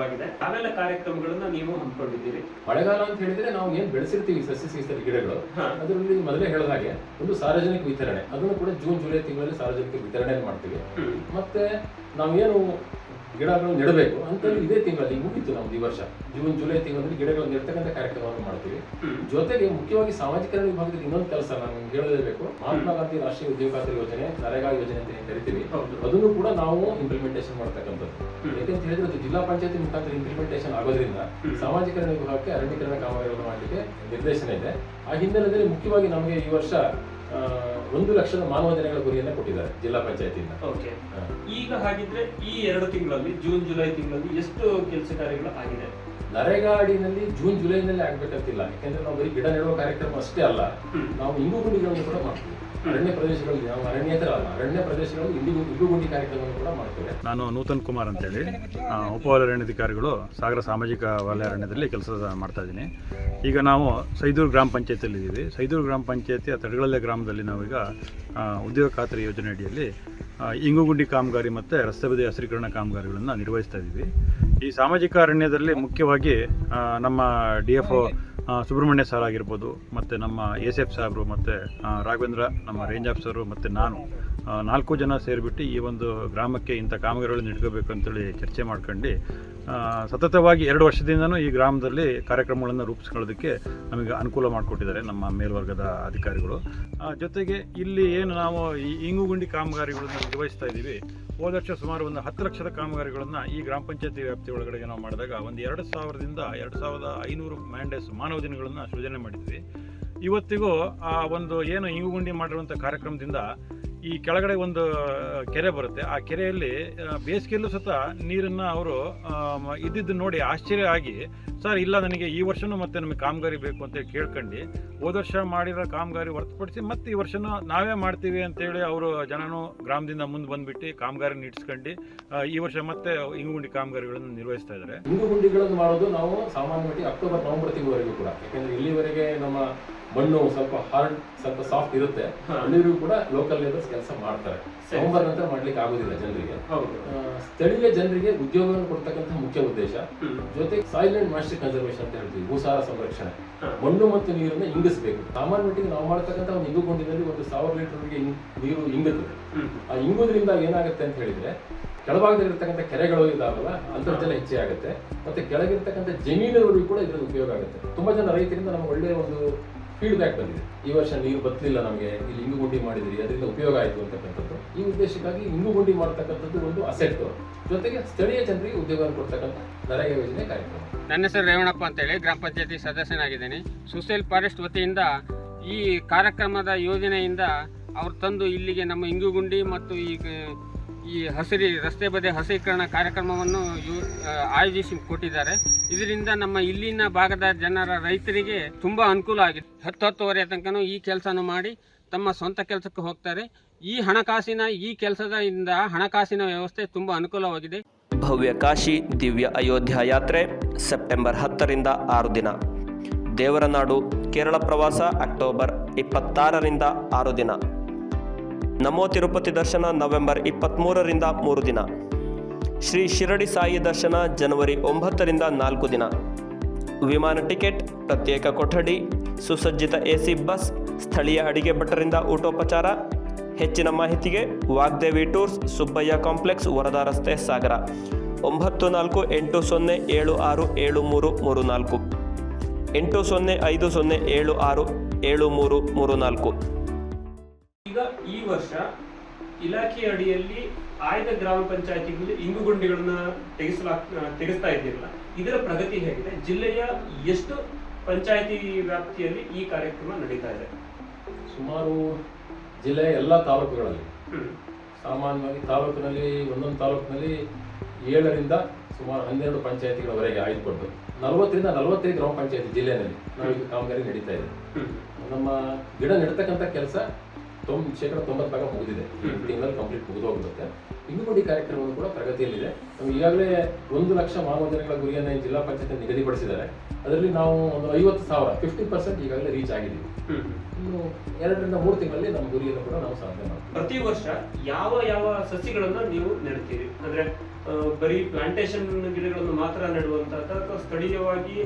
ಶುರುವಾಗಿದೆ ಅವೆಲ್ಲ ಕಾರ್ಯಕ್ರಮಗಳನ್ನ ನೀವು ಹಮ್ಮಿಕೊಂಡಿದ್ದೀರಿ ಮಳೆಗಾಲ ಅಂತ ಹೇಳಿದ್ರೆ ನಾವು ಏನ್ ಬೆಳೆಸಿರ್ತೀವಿ ಸಸ್ಯ ಸೀಸರ್ ಗಿಡಗಳು. ಅದರಲ್ಲಿ ಮೊದಲೇ ಹೇಳಿದ ಹಾಗೆ ಒಂದು ಸಾರ್ವಜನಿಕ ವಿತರಣೆ ಅದನ್ನು ಕೂಡ ಜೂನ್ ಜುಲೈ ತಿಂಗಳಲ್ಲಿ ಸಾರ್ವಜನಿಕ ವಿತರಣೆ ಮಾಡ್ತೀವಿ. ಮತ್ತೆ ನಾವೇನು ಗಿಡಗಳನ್ನು ನೆಡಬೇಕು ಅಂತ ಇದೇ ತಿಂಗಳಲ್ಲಿ ಮುಗಿತು ನಮ್ದು ಈ ವರ್ಷ. ಜೂನ್ ಜುಲೈ ತಿಂಗಳಲ್ಲಿ ಗಿಡಗಳು ನೆಡ್ತಕ್ಕಂಥ ಕಾರ್ಯಕ್ರಮವನ್ನು ಮಾಡ್ತೀವಿ. ಜೊತೆಗೆ ಮುಖ್ಯವಾಗಿ ಸಾಮಾಜಿಕ ವಿಭಾಗದಲ್ಲಿ ಇನ್ನೊಂದು ಕೆಲಸ ನಾನು ಹೇಳಲೇಬೇಕು ಮಹಾತ್ಮ ಗಾಂಧಿ ರಾಷ್ಟ್ರೀಯ ಉದ್ಯೋಗ ಖಾತ್ರಿ ಯೋಜನೆ ನರೇಗಾ ಯೋಜನೆ ಅಂತ ಏನ್ ಕರಿತೀವಿ. ಅದನ್ನು ಕೂಡ ನಾವು ಇಂಪ್ಲಿಮೆಂಟೇಷನ್ ಮಾಡ್ತಕ್ಕಂಥದ್ದು. ಯಾಕೆಂತ ಹೇಳಿದ್ರೆ ಅದು ಜಿಲ್ಲಾ ಪಂಚಾಯತಿ ಮುಖಾಂತರ ಇಂಪ್ಲಿಮೆಂಟೇಷನ್ ಆಗೋದ್ರಿಂದ ಸಾಮಾಜಿಕ ಸಾಮಾಜಿಕರಣ ವಿಭಾಗಕ್ಕೆ ಅರಣ್ಯೀಕರಣ ಕಾಮಗಾರಿಗಳನ್ನು ಮಾಡಲಿಕ್ಕೆ ನಿರ್ದೇಶನ ಇದೆ. ಆ ಹಿನ್ನೆಲೆಯಲ್ಲಿ ಮುಖ್ಯವಾಗಿ ನಮಗೆ ಈ ವರ್ಷ ಒಂದು ಲಕ್ಷದ ಮಾನವ ದಿನಗಳ ಗುರಿಯನ್ನು ಕೊಟ್ಟಿದ್ದಾರೆ ಜಿಲ್ಲಾ ಪಂಚಾಯತಿಯಿಂದ. ಓಕೆ. ಈಗ ಹಾಗಿದ್ರೆ ಈ ಎರಡು ತಿಂಗಳಲ್ಲಿ ಜೂನ್ ಜುಲೈ ತಿಂಗಳಲ್ಲಿ ಎಷ್ಟು ಕೆಲಸ ಕಾರ್ಯಗಳು ಆಗಿದೆ? ನರೇಗಾ ಅಡಿನಲ್ಲಿ ಜೂನ್ ಜುಲೈನಲ್ಲಿ ಆಗ್ಬೇಕಂತಿಲ್ಲ. ಯಾಕಂದ್ರೆ ನಾವು ಬರೀ ಗಿಡ ನೆಡುವ ಕಾರ್ಯಕ್ರಮ ಅಷ್ಟೇ ಅಲ್ಲ. ನಾವು ನಾವು ಗುಂಡಿಗಳನ್ನು ಕೂಡ ಮಾಡ್ತೀವಿ. ಅರಣ್ಯ ಪ್ರದೇಶಗಳಲ್ಲಿ, ನಾವು ಅರಣ್ಯೇತರ ಅರಣ್ಯ ಪ್ರದೇಶಗಳಲ್ಲಿ ಇಂಗು ಇಂಗುಗುಂಡಿ ಕಾರ್ಯಕ್ರಮವನ್ನು ಕೂಡ ಮಾಡ್ತೇವೆ. ನಾನು ನೂತನ್ ಕುಮಾರ್ ಅಂತೇಳಿ ಹೇಳಿ ಉಪವಲಯ ಅರಣ್ಯಾಧಿಕಾರಿಗಳು ಸಾಗರ ಸಾಮಾಜಿಕ ವಲಯ ಅರಣ್ಯದಲ್ಲಿ ಕೆಲಸ ಮಾಡ್ತಾ ಇದ್ದೀನಿ. ಈಗ ನಾವು ಸೈದೂರು ಗ್ರಾಮ ಪಂಚಾಯತಿಯಲ್ಲಿ ಇದ್ದೀವಿ. ಸೈದೂರು ಗ್ರಾಮ ಪಂಚಾಯತಿಯ ತಡಗಳಲ್ಲೆ ಗ್ರಾಮದಲ್ಲಿ ನಾವೀಗ ಉದ್ಯೋಗ ಖಾತ್ರಿ ಯೋಜನೆ ಅಡಿಯಲ್ಲಿ ಇಂಗುಗುಂಡಿ ಕಾಮಗಾರಿ ಮತ್ತು ರಸ್ತೆ ಬದಿ ಹಸಿರೀಕರಣ ಕಾಮಗಾರಿಗಳನ್ನು ನಿರ್ವಹಿಸ್ತಾ ಇದ್ದೀವಿ. ಈ ಸಾಮಾಜಿಕ ಅರಣ್ಯದಲ್ಲಿ ಮುಖ್ಯವಾಗಿ ನಮ್ಮ D F O Subrahmanya sir ಆಗಿರ್ಬೋದು, ಮತ್ತು ನಮ್ಮ ಎಸ್ ಎಫ್ ಸಾಹೇಬರು ಮತ್ತು ರಾಘವೇಂದ್ರ ನಮ್ಮ ರೇಂಜ್ ಆಫೀಸರು ಮತ್ತು ನಾನು ನಾಲ್ಕು ಜನ ಸೇರಿಬಿಟ್ಟು ಈ ಒಂದು ಗ್ರಾಮಕ್ಕೆ ಇಂಥ ಕಾಮಗಾರಿಗಳನ್ನು ಇಟ್ಕೋಬೇಕು ಅಂತೇಳಿ ಚರ್ಚೆ ಮಾಡ್ಕೊಂಡು ಸತತವಾಗಿ ಎರಡು ವರ್ಷದಿಂದನೂ ಈ ಗ್ರಾಮದಲ್ಲಿ ಕಾರ್ಯಕ್ರಮಗಳನ್ನು ರೂಪಿಸ್ಕೊಳ್ಳೋದಕ್ಕೆ ನಮಗೆ ಅನುಕೂಲ ಮಾಡಿಕೊಟ್ಟಿದ್ದಾರೆ ನಮ್ಮ ಮೇಲ್ವರ್ಗದ ಅಧಿಕಾರಿಗಳು. ಜೊತೆಗೆ ಇಲ್ಲಿ ಏನು ನಾವು ಈ ಇಂಗುಗುಂಡಿ ಕಾಮಗಾರಿಗಳನ್ನು ನಿರ್ವಹಿಸ್ತಾ ಇದ್ದೀವಿ. ಹೋದ ವರ್ಷ ಸುಮಾರು ಒಂದು ಹತ್ತು ಲಕ್ಷದ ಕಾಮಗಾರಿಗಳನ್ನು ಈ ಗ್ರಾಮ ಪಂಚಾಯತಿ ವ್ಯಾಪ್ತಿ ಒಳಗಡೆ ನಾವು ಮಾಡಿದಾಗ ಒಂದು ಎರಡು ಸಾವಿರದಿಂದ ಎರಡು ಸಾವಿರದ ಐನೂರು ಮ್ಯಾಂಡೇಸ್ ಮಾನವ ದಿನಗಳನ್ನು ಸೃಜನೆ ಮಾಡಿದ್ವಿ. ಇವತ್ತಿಗೂ ಆ ಒಂದು ಏನು ಇಂಗುಗುಂಡಿ ಮಾಡಿರುವಂಥ ಕಾರ್ಯಕ್ರಮದಿಂದ ಈ ಕೆಳಗಡೆ ಒಂದು ಕೆರೆ ಬರುತ್ತೆ. ಆ ಕೆರೆಯಲ್ಲಿ ಬೇಸಿಗೆಯಲ್ಲೂ ಸತ ನೀರನ್ನು ಅವರು ಇದ್ದಿದ್ದು ನೋಡಿ ಆಶ್ಚರ್ಯ ಆಗಿ ಸರ್ ಇಲ್ಲ ನನಗೆ ಈ ವರ್ಷನೂ ಮತ್ತೆ ನಮಗೆ ಕಾಮಗಾರಿ ಬೇಕು ಅಂತ ಕೇಳ್ಕೊಂಡು. ಹೋದ ವರ್ಷ ಮಾಡಿರೋ ಕಾಮಗಾರಿ ಹೊರತುಪಡಿಸಿ ಮತ್ತೆ ಈ ವರ್ಷನೂ ನಾವೇ ಮಾಡ್ತೀವಿ ಅಂತೇಳಿ ಅವರು ಜನನು ಗ್ರಾಮದಿಂದ ಮುಂದೆ ಬಂದ್ಬಿಟ್ಟು ಕಾಮಗಾರಿ ಇಟ್ಸ್ಕೊಂಡು ಈ ವರ್ಷ ಮತ್ತೆ ಇಂಗುಗುಂಡಿ ಕಾಮಗಾರಿಗಳನ್ನು ನಿರ್ವಹಿಸ್ತಾ ಇದ್ದಾರೆ. ಇಂಗುಗುಂಡಿಗಳನ್ನು ಮಾಡೋದು ನಾವು ಸಾಮಾನ್ಯವಾಗಿ ಅಕ್ಟೋಬರ್ ನವೆಂಬರ್ ತಿಂಗಳವರೆಗೂ ಕೂಡ. ಯಾಕಂದ್ರೆ ಇಲ್ಲಿವರೆಗೆ ನಮ್ಮ ಮಣ್ಣು ಸ್ವಲ್ಪ ಹಾರ್ಡ್ ಸ್ವಲ್ಪ ಸಾಫ್ಟ್ ಇರುತ್ತೆ. ಅಲ್ಲಿವರೆಗೂ ಕೂಡ ಲೋಕಲ್ ಲೇಬರ್ಸ್ ಕೆಲಸ ಮಾಡ್ತಾರೆ. ನವಂಬರ್ ನಂತರ ಮಾಡ್ಲಿಕ್ಕೆ ಆಗೋದಿಲ್ಲ ಜನರಿಗೆ. ಹೌದು. ಸ್ಥಳೀಯ ಜನರಿಗೆ ಉದ್ಯೋಗವನ್ನು ಕೊಡ್ತಕ್ಕಂಥ ಮುಖ್ಯ ಉದ್ದೇಶ. ಜೊತೆಗೆ ಸಾಯಿಲ್ ಅಂಡ್ ಮಾಸ್ಟರ್ ಕನ್ಸರ್ವೇಷನ್ ಅಂತ ಹೇಳ್ತೀವಿ. ಭೂಸಾರ ಸಂರಕ್ಷಣೆ. ಮಣ್ಣು ಮತ್ತು ನೀರನ್ನ ಇಂಗಿಸಬೇಕು. ಸಾಮಾನ್ಯವಾಗಿ ನಾವು ಮಾಡ್ತಕ್ಕಂಥ ಒಂದು ಇಂಗುಗುಂಡಿನಲ್ಲಿ ಒಂದು ಸಾವಿರ ಲೀಟರ್ಗೆ ನೀರು ಇಂಗುತ್ತದೆ. ಆ ಇಂಗುದ್ರಿಂದ ಏನಾಗುತ್ತೆ ಅಂತ ಹೇಳಿದ್ರೆ ಕೆಳಭಾಗದಲ್ಲಿರ್ತಕ್ಕಂಥ ಕೆರೆಗಳು ಇದಾವಲ್ಲ ಅಂತರ್ಜಲ ಹೆಚ್ಚೆ ಆಗುತ್ತೆ. ಮತ್ತೆ ಕೆಳಗಿರ್ತಕ್ಕಂಥ ಜಮೀನುಗಳಿಗೂ ಕೂಡ ಇದರಿಂದ ಉಪಯೋಗ ಆಗುತ್ತೆ. ತುಂಬಾ ಜನ ರೈತರಿಂದ ನಮ್ಗೆ ಒಳ್ಳೆಯ ಒಂದು ಫೀಡ್ಬ್ಯಾಕ್ ಬಂದಿದೆ. ಈ ವರ್ಷ ನೀರು ಬತ್ತಲಿಲ್ಲ ನಮಗೆ, ಇಲ್ಲಿ ಇಂಗುಗುಂಡಿ ಮಾಡಿದ್ರಿ ಅದರಿಂದ ಉಪಯೋಗ ಆಯಿತು ಅಂತಕ್ಕಂಥದ್ದು. ಈ ಉದ್ದೇಶಕ್ಕಾಗಿ ಇಂಗುಗುಂಡಿ ಮಾಡ್ತಕ್ಕಂಥದ್ದು ಒಂದು ಅಸೆಟ್ ಜೊತೆಗೆ ಸ್ಥಳೀಯ ಜನರಿಗೆ ಉದ್ಯೋಗ ಕೊಡ್ತಕ್ಕಂಥ ನರೇಗಾ ಯೋಜನೆ ಕಾರ್ಯಕ್ರಮ. ನನ್ನ ಹೆಸರು ರೇವಣಪ್ಪ ಅಂತೇಳಿ, ಗ್ರಾಮ ಪಂಚಾಯತಿ ಸದಸ್ಯನಾಗಿದ್ದೇನೆ. ಸುಸೇಲ್ ಫಾರೆಸ್ಟ್ ವತಿಯಿಂದ ಈ ಕಾರ್ಯಕ್ರಮದ ಯೋಜನೆಯಿಂದ ಅವ್ರು ತಂದು ಇಲ್ಲಿಗೆ ನಮ್ಮ ಇಂಗುಗುಂಡಿ ಮತ್ತು ಈ ಈ ಹಸಿರಿ ರಸ್ತೆ ಬದಿ ಹಸಿರೀಕರಣ ಕಾರ್ಯಕ್ರಮವನ್ನು ಯು ಆಯೋಜಿಸಿ ಕೊಟ್ಟಿದ್ದಾರೆ. ಇದರಿಂದ ನಮ್ಮ ಇಲ್ಲಿನ ಭಾಗದ ಜನರ ರೈತರಿಗೆ ತುಂಬ ಅನುಕೂಲ ಆಗಿದೆ. ಹತ್ತು ಹತ್ತುವರೆ ತನಕನೂ ಈ ಕೆಲಸನೂ ಮಾಡಿ ತಮ್ಮ ಸ್ವಂತ ಕೆಲಸಕ್ಕೆ ಹೋಗ್ತಾರೆ. ಈ ಹಣಕಾಸಿನ, ಈ ಕೆಲಸದಿಂದ ಹಣಕಾಸಿನ ವ್ಯವಸ್ಥೆ ತುಂಬ ಅನುಕೂಲವಾಗಿದೆ. ಭವ್ಯ ಕಾಶಿ ದಿವ್ಯ ಅಯೋಧ್ಯ ಯಾತ್ರೆ ಸೆಪ್ಟೆಂಬರ್ ಹತ್ತರಿಂದ ಆರು ದಿನ. ದೇವರನಾಡು ಕೇರಳ ಪ್ರವಾಸ ಅಕ್ಟೋಬರ್ ಇಪ್ಪತ್ತಾರರಿಂದ ಆರು ದಿನ. ನಮೋ ತಿರುಪತಿ ದರ್ಶನ ನವೆಂಬರ್ ಇಪ್ಪತ್ತ್ಮೂರರಿಂದ ಮೂರು ದಿನ. ಶ್ರೀ ಶಿರಡಿ ಸಾಯಿ ದರ್ಶನ ಜನವರಿ ಒಂಬತ್ತರಿಂದ ನಾಲ್ಕು ದಿನ. ವಿಮಾನ ಟಿಕೆಟ್, ಪ್ರತ್ಯೇಕ ಕೊಠಡಿ, ಸುಸಜ್ಜಿತ ಎಸಿ ಬಸ್, ಸ್ಥಳೀಯ ಅಡಿಗೆ ಭಟ್ಟರಿಂದ ಊಟೋಪಚಾರ, ಹೆಚ್ಚಿನ ಮಾಹಿತಿಗೆ ವಾಗ್ದೇವಿ ಟೂರ್ಸ್, ಸುಬ್ಬಯ್ಯ ಕಾಂಪ್ಲೆಕ್ಸ್, ವರದಾ ರಸ್ತೆ, ಸಾಗರ. ಒಂಬತ್ತು ನಾಲ್ಕು ಎಂಟು ಸೊನ್ನೆ ಏಳು ಆರು ಏಳು ಮೂರು ಮೂರು ನಾಲ್ಕು. ಎಂಟು ಸೊನ್ನೆ ಐದು ಸೊನ್ನೆ ಏಳು ಆರು ಏಳು ಮೂರು ಮೂರು ನಾಲ್ಕು. ಈಗ ಈ ವರ್ಷ ಇಲಾಖೆ ಅಡಿಯಲ್ಲಿ ಆಯ್ದ ಗ್ರಾಮ ಪಂಚಾಯತಿಗಳಲ್ಲಿ ಇಂಗುಗುಂಡಿಗಳನ್ನ ತೆಗೆಸಲಾ ತೆಗೆಸ್ತಾ ಇದ್ದೀರಲ್ಲ ಇದರ ಪ್ರಗತಿ ಹೇಗಿದೆ? ಜಿಲ್ಲೆಯ ಎಷ್ಟು ಪಂಚಾಯತಿ ವ್ಯಾಪ್ತಿಯಲ್ಲಿ ಈ ಕಾರ್ಯಕ್ರಮ ನಡೀತಾ ಇದೆ? ಸುಮಾರು ಜಿಲ್ಲೆಯ ಎಲ್ಲ ತಾಲೂಕುಗಳಲ್ಲಿ. ಸಾಮಾನ್ಯವಾಗಿ ತಾಲೂಕಿನಲ್ಲಿ ಒಂದೊಂದು ತಾಲೂಕಿನಲ್ಲಿ ಏಳರಿಂದ ಸುಮಾರು ಹನ್ನೆರಡು ಪಂಚಾಯತಿಗಳವರೆಗೆ ಆಯ್ದುಕೊಂಡು ನಲವತ್ತರಿಂದ ನಲವತ್ತೈದು ಗ್ರಾಮ ಪಂಚಾಯತಿ ಜಿಲ್ಲೆಯಲ್ಲಿ ನಾವು ಕಾಮಗಾರಿ ನಡೀತಾ ಇದೆ. ನಮ್ಮ ಗಿಡ ನೆಡ್ತಕ್ಕಂಥ ಕೆಲಸ ತೊಂಬ ಶೇಕಡ ತೊಂಬತ್ತು ಭಾಗ ಮುಗಿದಿದೆ. ತಿಂಗಳಲ್ಲಿ ಕಂಪ್ಲೀಟ್ ಮುಗಿದೋಗ್ಬಿಡುತ್ತೆ ಹೋಗುತ್ತೆ ಕಾರ್ಯಕ್ರಮವು ಕೂಡ ಪ್ರಗತಿಯಲ್ಲಿದೆ. ನಮ್ಗೆ ಈಗಾಗಲೇ ಒಂದು ಲಕ್ಷ ಮಾನವ ದಿನಗಳ ಗುರಿಯನ್ನು ಈ ಜಿಲ್ಲಾ ಪಂಚಾಯತ್ ನಿಗದಿಪಡಿಸಿದ್ದಾರೆ. ಅದರಲ್ಲಿ ನಾವು ಒಂದು ಐವತ್ತು ಸಾವಿರ ಫಿಫ್ಟಿ ಪರ್ಸೆಂಟ್ ಈಗಾಗಲೇ ರೀಚ್ ಆಗಿದ್ದೀವಿ. ಹ್ಮ್. ಇನ್ನು ಎರಡರಿಂದ ಮೂರು ತಿಂಗಳಲ್ಲಿ ನಮ್ಮ ಗುರಿಯನ್ನು ಕೂಡ ನಾವು ಸಾಧನೆ ಮಾಡ್ತೀವಿ. ಪ್ರತಿ ವರ್ಷ ಯಾವ ಯಾವ ಸಸಿಗಳನ್ನು ನೀವು ನೆಡ್ತೀರಿ? ಅಂದ್ರೆ ಬರೀ ಪ್ಲಾಂಟೇಶನ್ ಗಿಡಗಳನ್ನು ಮಾತ್ರ ನೆಡುವಂತಹ ಅಥವಾ ಸ್ಥಳೀಯವಾಗಿ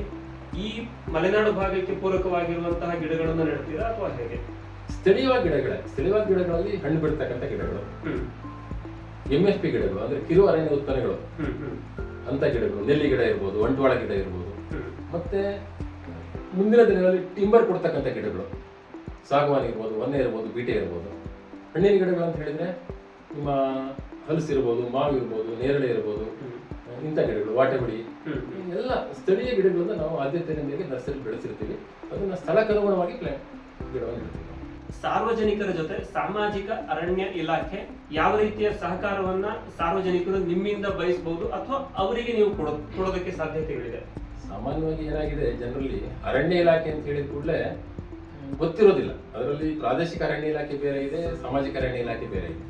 ಈ ಮಲೆನಾಡು ಭಾಗಕ್ಕೆ ಪೂರಕವಾಗಿರುವಂತಹ ಗಿಡಗಳನ್ನು ನೆಡ್ತೀರಾ ಅಥವಾ ಹೇಗೆ? ಸ್ಥಳೀಯವಾಗಿ ಗಿಡಗಳೇ, ಸ್ಥಳೀಯ ಗಿಡಗಳಲ್ಲಿ ಹಣ್ಣು ಬಿಡ್ತಕ್ಕಂಥ ಗಿಡಗಳು. ಎಂ ಎಫ್ ಪಿ ಗಿಡಗಳು, ಅಂದ್ರೆ ಕಿರು ಅರಣ್ಯ ಉತ್ಪನ್ನಗಳು. ಅಂತ ಗಿಡಗಳು, ನೆಲ್ಲಿ ಗಿಡ ಇರ್ಬೋದು ಒಂಟ್ವಾಳ ಗಿಡ ಇರ್ಬೋದು. ಮತ್ತೆ ಮುಂದಿನ ದಿನಗಳಲ್ಲಿ ಟಿಂಬರ್ ಕೊಡ್ತಕ್ಕಂಥ ಗಿಡಗಳು. ಸಾಗವಾನ್ ಇರ್ಬೋದು ಒನ್ನೆ ಇರ್ಬೋದು, ಬೀಟೆ ಇರ್ಬೋದು. ಹಣ್ಣಿನ ಗಿಡಗಳು ಅಂತ ಹೇಳಿದ್ರೆ ನಿಮ್ಮ ಹಲಸು ಇರ್ಬೋದು, ಮಾವು ಇರ್ಬೋದು, ನೇರಳೆ ಇರ್ಬೋದು, ಇಂಥ ಗಿಡಗಳು ವಾಟೆಬಡಿ. ಎಲ್ಲ ಸ್ಥಳೀಯ ಗಿಡಗಳನ್ನ ನಾವು ಆದ್ಯತೆಯೊಂದಿಗೆ ನರ್ಸರಿ ಬೆಳೆಸಿರ್ತೀವಿ. ಅದನ್ನ ಸ್ಥಳಕ್ಕನುಗುಣವಾಗಿ ಪ್ಲಾಂಟ್ ಗಿಡವನ್ನು ಇಡ್ತೀವಿ ಸಾರ್ವಜನಿಕರ ಜೊತೆ ಸಾಮಾಜಿಕ ಅರಣ್ಯ ಇಲಾಖೆ ಯಾವ ರೀತಿಯ ಸಹಕಾರವನ್ನ ಸಾರ್ವಜನಿಕರು ನಿಮ್ಮಿಂದ ಬಯಸಬಹುದು ಅಥವಾ ಅವರಿಗೆ ನೀವು ಕೊಡೋ ಕೊಡೋದಕ್ಕೆ ಸಾಧ್ಯತೆಗಳಿದೆ? ಸಾಮಾನ್ಯವಾಗಿ ಏನಾಗಿದೆ ಜನರಲ್ಲಿ ಅರಣ್ಯ ಇಲಾಖೆ ಅಂತ ಹೇಳಿದ ಕೂಡಲೇ ಗೊತ್ತಿರೋದಿಲ್ಲ. ಅದರಲ್ಲಿ ಪ್ರಾದೇಶಿಕ ಅರಣ್ಯ ಇಲಾಖೆ ಬೇರೆ ಇದೆ ಸಾಮಾಜಿಕ ಅರಣ್ಯ ಇಲಾಖೆ ಬೇರೆ ಇದೆ.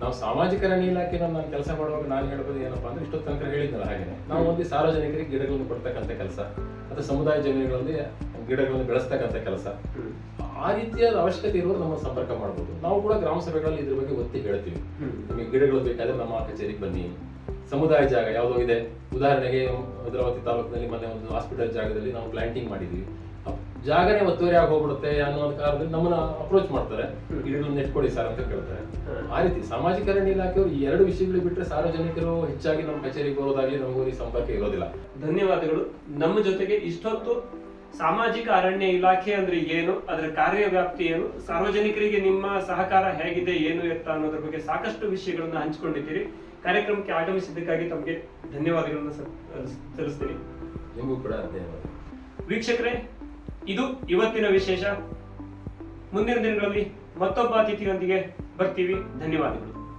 ನಾವು ಸಾಮಾಜಿಕ ಅರಣ್ಯ ಇಲಾಖೆ ನಾನು ಕೆಲಸ ಮಾಡುವಾಗ ನಾನು ಹೇಳ್ಬೋದು ಏನಪ್ಪಾ ಅಂದ್ರೆ ಇಷ್ಟೊತ್ತು ತನಕ ಹೇಳಿದ್ನಲ್ಲ ಹಾಗೆ ನಾವು ಒಂದು ಸಾರ್ವಜನಿಕರಿಗೆ ಗಿಡಗಳನ್ನು ಕೊಡ್ತಕ್ಕಂಥ ಕೆಲಸ ಅಥವಾ ಸಮುದಾಯ ಜಮೀನುಗಳಲ್ಲಿ ಗಿಡಗಳನ್ನು ಬೆಳೆಸ್ತಕ್ಕಂಥ ಕೆಲಸ. ಆ ರೀತಿಯಾದ ಅವಶ್ಯಕತೆ ಇರೋರು ನಮ್ಮ ಸಂಪರ್ಕ ಮಾಡಬಹುದು ನಾವು ಕೂಡ ಗ್ರಾಮ ಸಭೆಗಳಲ್ಲಿ ಇದ್ರ ಬಗ್ಗೆ ಒತ್ತಿ ಹೇಳ್ತೀವಿ. ನಿಮಗೆ ಗಿಡಗಳು ಬೇಕಾದ್ರೆ ನಮ್ಮ ಕಚೇರಿಗೆ ಬನ್ನಿ. ಸಮುದಾಯ ಜಾಗ ಯಾವುದೋ ಇದೆ. ಉದಾಹರಣೆಗೆ ಭದ್ರಾವತಿ ತಾಲೂಕಿನಲ್ಲಿ ಮೊನ್ನೆ ಒಂದು ಹಾಸ್ಪಿಟಲ್ ಜಾಗದಲ್ಲಿ ನಾವು ಪ್ಲಾಂಟಿಂಗ್ ಮಾಡಿದೀವಿ. ಜಾಗನೇ ಒತ್ತುವರಿ ಆಗಿ ಹೋಗ್ಬಿಡುತ್ತೆ ಅನ್ನೋ ಕಾರಣದಲ್ಲಿ ನಮ್ಮನ್ನ ಅಪ್ರೋಚ್ ಮಾಡ್ತಾರೆ. ಗಿಡಗಳನ್ನ ನೆಟ್ಕೊಡಿ ಸರ್ ಅಂತ ಕೇಳ್ತಾರೆ. ಆ ರೀತಿ ಸಾಮಾಜಿಕ ಅರಣ್ಯ ಇಲಾಖೆಯವರು ಈ ಎರಡು ವಿಷಯಗಳು ಬಿಟ್ಟರೆ ಸಾರ್ವಜನಿಕರು ಹೆಚ್ಚಾಗಿ ನಮ್ಮ ಕಚೇರಿಗೆ ಬರೋದಾಗ್ಲಿ ನಮಗೂ ಈ ಸಂಪರ್ಕ ಇರೋದಿಲ್ಲ. ಧನ್ಯವಾದಗಳು. ನಮ್ಮ ಜೊತೆಗೆ ಇಷ್ಟೊತ್ತು ಸಾಮಾಜಿಕ ಅರಣ್ಯ ಇಲಾಖೆ ಅಂದ್ರೆ ಏನು? ಅದರ ಕಾರ್ಯವ್ಯಾಪ್ತಿ ಏನು? ಸಾರ್ವಜನಿಕರಿಗೆ ನಿಮ್ಮ ಸಹಕಾರ ಹೇಗಿದೆ ಏನು ಎತ್ತ ಅನ್ನೋದ್ರ ಬಗ್ಗೆ ಸಾಕಷ್ಟು ವಿಷಯಗಳನ್ನ ಹಂಚಿಕೊಂಡಿದ್ದೀರಿ. ಕಾರ್ಯಕ್ರಮಕ್ಕೆ ಆಗಮಿಸಿದ್ದಕ್ಕಾಗಿ ತಮಗೆ ಧನ್ಯವಾದಗಳನ್ನ ತಿಳಿಸ್ತೀನಿ ನಿಮಗೂ ಕೂಡ ಧನ್ಯವಾದ. ವೀಕ್ಷಕರೇ ಇದು ಇವತ್ತಿನ ವಿಶೇಷ. ಮುಂದಿನ ದಿನಗಳಲ್ಲಿ ಮತ್ತೊಬ್ಬ ಅತಿಥಿಯೊಂದಿಗೆ ಬರ್ತೀವಿ. ಧನ್ಯವಾದಗಳು.